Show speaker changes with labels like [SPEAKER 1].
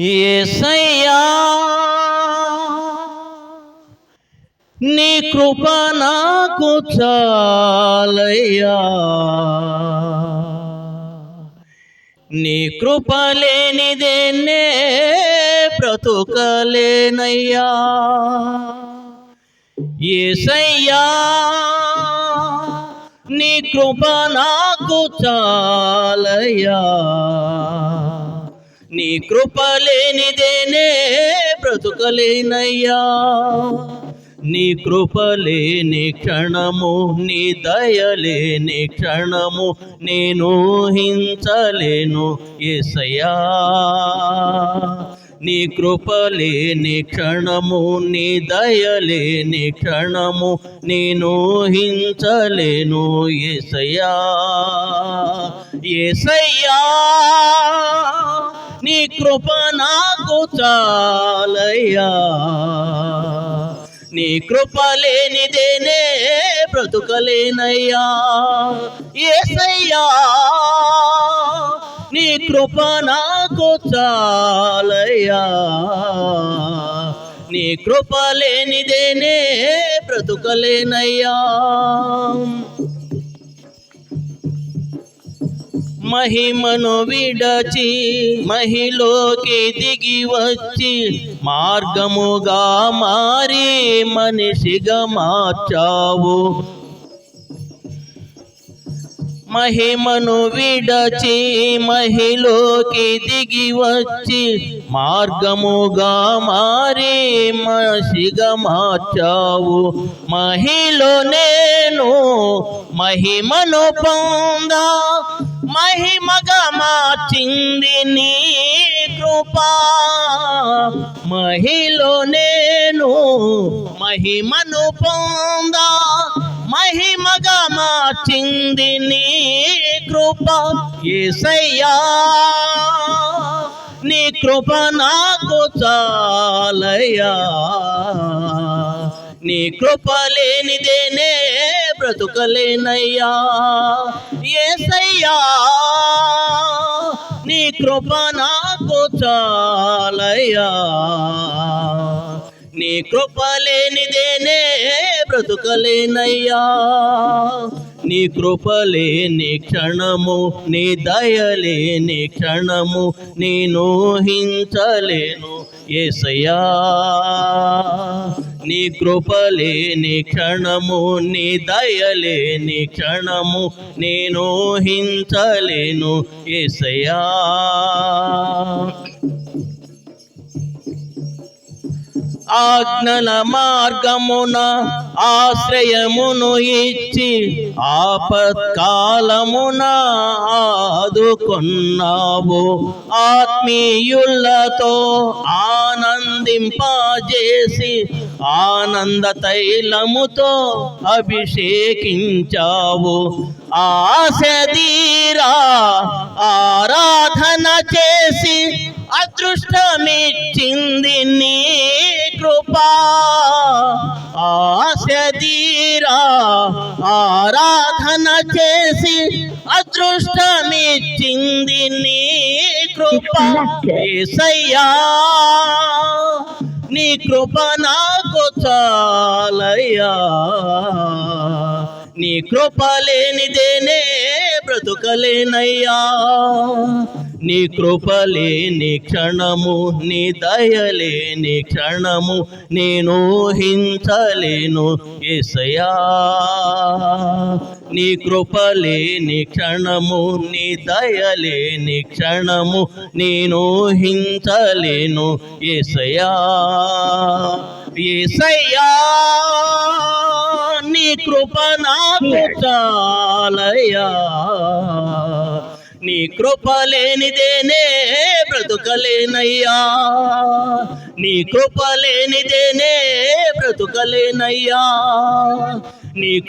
[SPEAKER 1] ఏసయ్యా నీ కృప నాకు చాలయ్యా. నీ కృప లేనిదేనే బ్రతుకలేనయ్యా. ఏసయ్యా నీ కృప నాకు చాలయ్యా. నీ కృప లేనిదేనే బ్రతుకలేనయ్యా. నీ కృప లేని క్షణము నీ దయలేని క్షణము నేను హించలేను ఏసయ్యా. నీ కృప లేని క్షణము నీ దయలేని క్షణము నేను హించలేను ఏసయ్యా ఏసయ్యా నీ కృప నాకు చాలయ్యా. నీ కృప లేనిదేనే బ్రతుకలేనయ్యా. ఏసయ్యా కృప నాకు చాలయ్యా. నీ కృప లేనిదేనే బ్రతుకలేనయ్యా. మహిమను విడచి మహిలోకి దిగి వచ్చి మార్గముగా మారి మనిషిగా మార్చావు. మహిమను విడచి మహిలోకి దిగి వచ్చి మార్గముగా మారి మనిషిగా మార్చావు. మహిలో నేను మహిమను పొందా మహిమగా మార్చింది నీ కృపా. మహిలో నేను మహిమను పొందా మహిమగా మార్చింది నీ కృప ఏసయ్యా నీ కృప నాకు చాలయ్యా నీ కృప లేనిదేనే బ్రతుకలేనయ్యా ఏసయ్యా నీ కృప నాకు చాలయ్యా నీ కృప లేనిదేనే బ్రతుకలేనయ్యా నీ కృపలేని క్షణము నీ దయలేని క్షణము నేను హించలేను ఏసయా నీ కృపలేని క్షణము నీ దయలేని క్షణము నేను హించలేను ఏసయా ఆజ్ఞల మార్గమున ఆశ్రయమును ఇచ్చి ఆపత్కాలమున ఆదుకున్నావు. ఆత్మీయులతో ఆనందింపజేసి ఆనంద తైలముతో అభిషేకించావు. ఆశదీరా ఆరాధన చేసి అదృష్టమిచ్చింది నీ కృపా. ఆశదీరా ఆరాధన చేసి అదృష్టమిచ్చింది నీ కృప. ఏసయ్యా నీ కృప నాకు చాలయ్యా. నీ కృప లేనిదేనే బ్రతుకలేనయ్యా. నీ కృప లేని క్షణము నీ దయలేని క్షణము నేను హింసలేను ఎసయా నీ కృప లేని క్షణము నీ దయలేని క్షణము నేను హింసలేను ఎసయా ఎసయ్యా నీ కృప నాకు చాలయ్యా. నీ కృప లేనిదేనే బ్రతుకలేనయ్యా. నీ కృప లేనిదేనే బ్రతుకలేనయ్యా. నీ